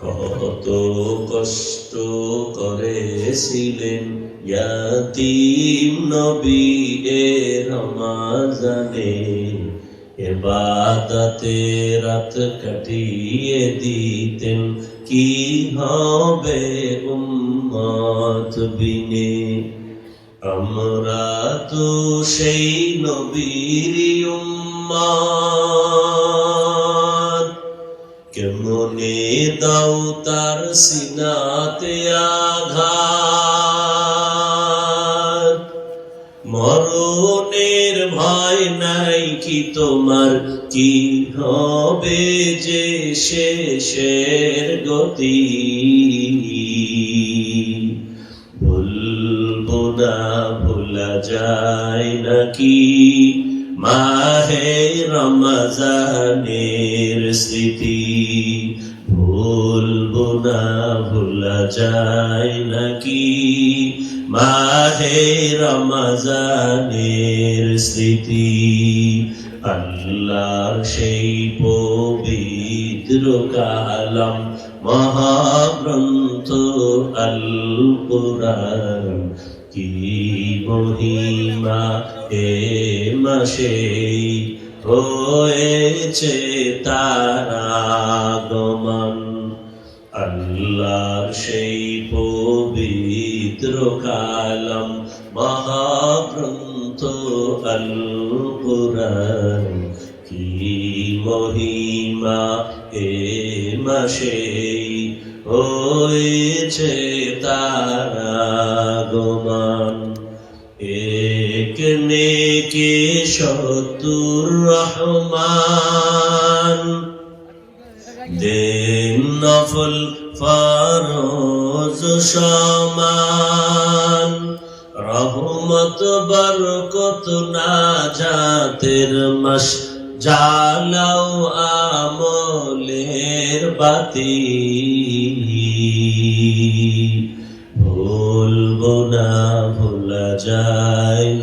কত কষ্ট করেছিলেন ইয়াতিম নবী এ রমাজানে। এবাদতে রাত কাটিয়ে দিতেন, কি হবে উম্মত বিনে? আমরা তো সেই নবীর উম্মত। কেমনে দাও তার সিনাতে আঘাত। মরণের ভয় নাই কি তোমার, কি হবে যে শেষের গতি? ভুলবো না, ভোলা যায় নাকি মাহে রমজানের স্মৃতি ভুলবো না, ভোলা যায় নাকি? মাহে রমজানের স্মৃতি আল্লাহ সেই পবিত্র কালাম, মহাগ্রন্থ আল কি মহিমা এ মাসে হয়েছে তারা গমন আল্লাহর সেই পবিত্র কালাম, মহাগ্রন্থ আল কি মহিমা এ মাসে হয়েছে তারা গমান এক নেকে সতুর রহমান? দেন নফল, ফরজ, সমান। রহমত, বরকত না জাতের মাস। জালাও আমলের বাতি ভুলবো না, ভোলা যায়।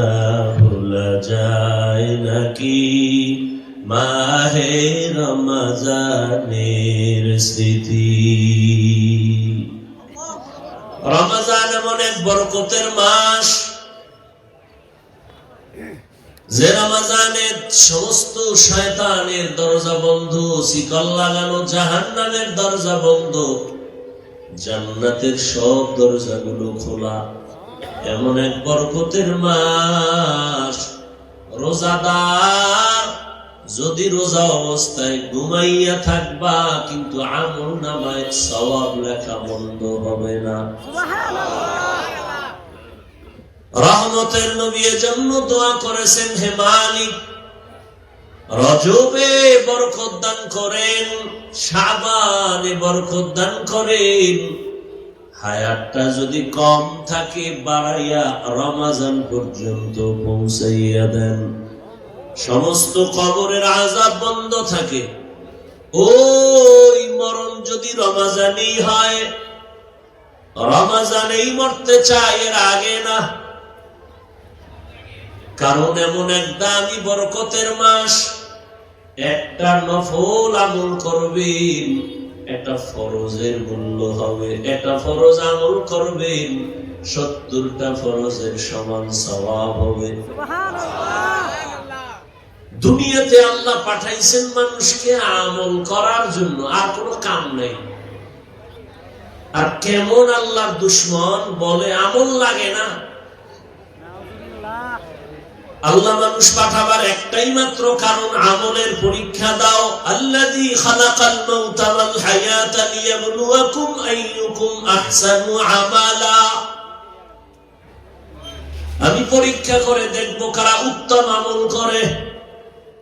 না ভোলা যায় নাকি? মাহে রমজানের স্মৃতি। রমজান এমন এক বরকতের মাস। যে রমজানের সমস্ত শয়তানের দরজা বন্ধ, শিকল লাগানো জাহান্নামের দরজা বন্ধ, জান্নাতের সব দরজাগুলো খোলা। এমন এক বরকতের মাস। রোজাদার, যদি রোজা অবস্থায় ঘুমাইয়া থাকবা, কিন্তু আমল নামায় সওয়াব লেখা বন্ধ হবে না। রহমতের নবী জন্য দোয়া করেছেন, হে মালিক, রজবে বরকত দান করেন সাবানে বরকত দান করেন। হায়াতটা যদি কম থাকে, বাড়াইয়া রমাজান পর্যন্ত পৌঁছাইয়া দেন। সমস্ত কবরের আজাব বন্ধ থাকে। ওই মরণ যদি রমাজানেই হয়, রমাজানেই মরতে চায় এর আগে না। কারণ এমন এক দামি বরকতের মাস, একটা নফল আমল করবেন। একটা ফরজের মূল্য হবে একটা ফরজ আমল করবেন সত্তরটা ফরজের সমান সওয়াব হবে। দুনিয়াতে আল্লাহ পাঠাইছেন মানুষকে আমল করার জন্য আর কোনো কাম নাই। আর কেমন আল্লাহর দুশ্মন বলে আমল লাগে না। আল্লাহ মানুষ পাঠাবার একটাই মাত্র কারণ, আমলের পরীক্ষা দাও। আমালা। আমি পরীক্ষা করে দেখব কারা উত্তম আমল করে।